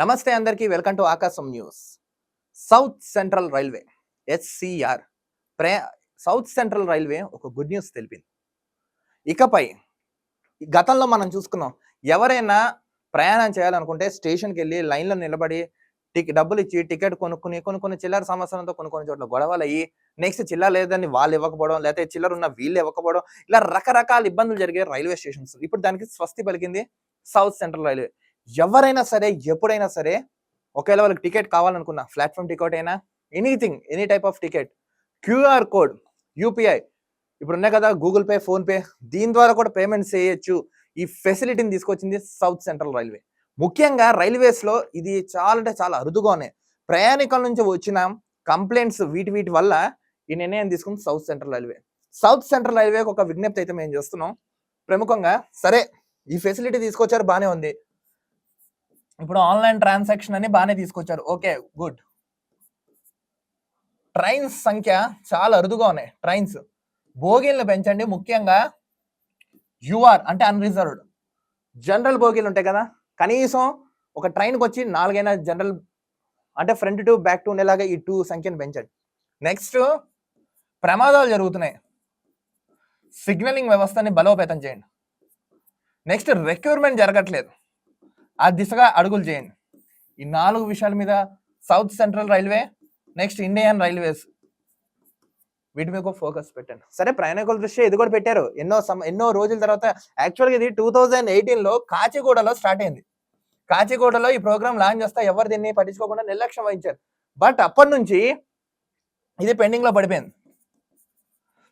నమస్తే అందరికీ welcome to Aakasam news. South Central Railway SCR pray south central railway ఒక good news తెలిపింది. ఇకపై ఈ గతంలో మనం చూసుకున్నాం ఎవరైనా ప్రయాణం చేయాలనుకుంటే స్టేషన్కి వెళ్ళి లైన్లో నిలబడి టిక్ డబ్బులు ఇచ్చి టికెట్ కొనుక్కుని కొన్ని కొన్ని చిల్లర సమస్యలతో కొన్ని కొన్ని చోట్ల గొడవలు అయ్యి నెక్స్ట్ చిల్లర లేదని వాళ్ళు ఇవ్వకపోవడం లేకపోతే చిల్లర ఉన్న వీళ్ళు ఇవ్వకపోవడం ఇలా రకరకాల ఇబ్బందులు జరిగే రైల్వే స్టేషన్స్. ఇప్పుడు దానికి స్వస్తి పలికింది సౌత్ సెంట్రల్ రైల్వే. ఎవరైనా సరే ఎప్పుడైనా సరే ఒకవేళ వాళ్ళకి టికెట్ కావాలనుకున్నా ప్లాట్ఫామ్ టికెట్ అయినా anything any type of ticket QR code UPI ఇప్పుడు ఉన్నాయి కదా గూగుల్ పే ఫోన్పే దీని ద్వారా కూడా పేమెంట్స్ చేయొచ్చు. ఈ ఫెసిలిటీని తీసుకొచ్చింది సౌత్ సెంట్రల్ రైల్వే ముఖ్యంగా రైల్వేస్లో ఇది చాలా అంటే చాలా అరుదుగా ఉన్నాయి. ప్రయాణికుల నుంచి వచ్చిన కంప్లైంట్స్ వీటి వీటి వల్ల ఈ నిర్ణయం తీసుకుంది South Central Railway South Central రైల్వేకి ఒక విజ్ఞప్తి అయితే మేము చేస్తున్నాం. ప్రముఖంగా సరే ఈ ఫెసిలిటీ తీసుకొచ్చారు బాగానే ఉంది. ఇప్పుడు ఆన్లైన్ ట్రాన్సాక్షన్ అని బాగానే తీసుకొచ్చారు. Okay good. ట్రైన్స్ సంఖ్య చాలా అరుదుగా ఉన్నాయి. ట్రైన్స్. బోగీలను పెంచండి. ముఖ్యంగా యూఆర్ అంటే అన్రిజర్వ్డ్. జనరల్ బోగీలు ఉంటాయి కదా. కనీసం ఒక ట్రైన్కి వచ్చి నాలుగైనా జనరల్ అంటే ఫ్రంట్ టు బ్యాక్ టు ఉండేలాగా ఈ టూ సంఖ్యను పెంచండి. నెక్స్ట్ ప్రమాదాలు జరుగుతున్నాయి. సిగ్నలింగ్ వ్యవస్థని బలోపేతం చేయండి. నెక్స్ట్ రిక్యూర్మెంట్ జరగట్లేదు. ఆ దిశగా అడుగులు చేయండి. ఈ నాలుగు విషయాల మీద South Central Railway next Indian Railways. వీటి మీద ఫోకస్ పెట్టండి. సరే ప్రయాణికుల దృష్ట్యా ఇది కూడా పెట్టారు. ఎన్నో సమ ఎన్నో రోజుల తర్వాత యాక్చువల్గా ఇది టూ థౌజండ్ ఎయిటీన్లో కాచిగూడలో స్టార్ట్ అయింది. కాచిగూడలో ఈ ప్రోగ్రామ్ లాంచ్ చేస్తా ఎవరు దీన్ని పట్టించుకోకుండా నిర్లక్ష్యం వహించారు. బట్ అప్పటి నుంచి ఇది పెండింగ్లో పడిపోయింది.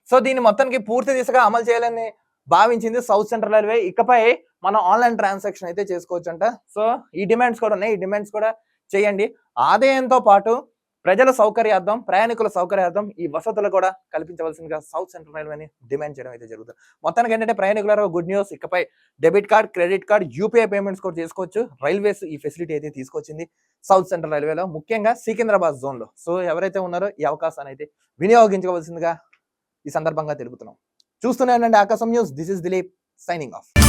సో దీన్ని మొత్తానికి పూర్తి దిశగా అమలు చేయాలని భావించింది సౌత్ సెంట్రల్ రైల్వే ఇకపై మనం ఆన్లైన్ ట్రాన్సాక్షన్ అయితే చేసుకోవచ్చు అంట సో ఈ డిమాండ్స్ కూడా ఉన్నాయి. ఈ డిమాండ్స్ కూడా చేయండి. ఆదాయంతో పాటు ప్రజల సౌకర్యార్థం ప్రయాణికుల సౌకర్యార్థం ఈ వసతులు కూడా కల్పించవలసిందిగా సౌత్ సెంట్రల్ రైల్వేని డిమాండ్ చేయడం అయితే జరుగుతుంది. మొత్తానికి ఏంటంటే ప్రయాణికుల గుడ్ న్యూస్ ఇకపై debit card credit card UPI payments కూడా చేసుకోవచ్చు. రైల్వేస్ ఈ ఫెసిలిటీ అయితే తీసుకొచ్చింది సౌత్ సెంట్రల్ రైల్వేలో ముఖ్యంగా సికింద్రాబాద్ జోన్లో సో ఎవరైతే ఉన్నారో ఈ అవకాశాన్ని అయితే వినియోగించవలసిందిగా ఈ సందర్భంగా తెలుపుతున్నాం. చూస్తూనే ఉండండి Aakasam news this is Dileep signing off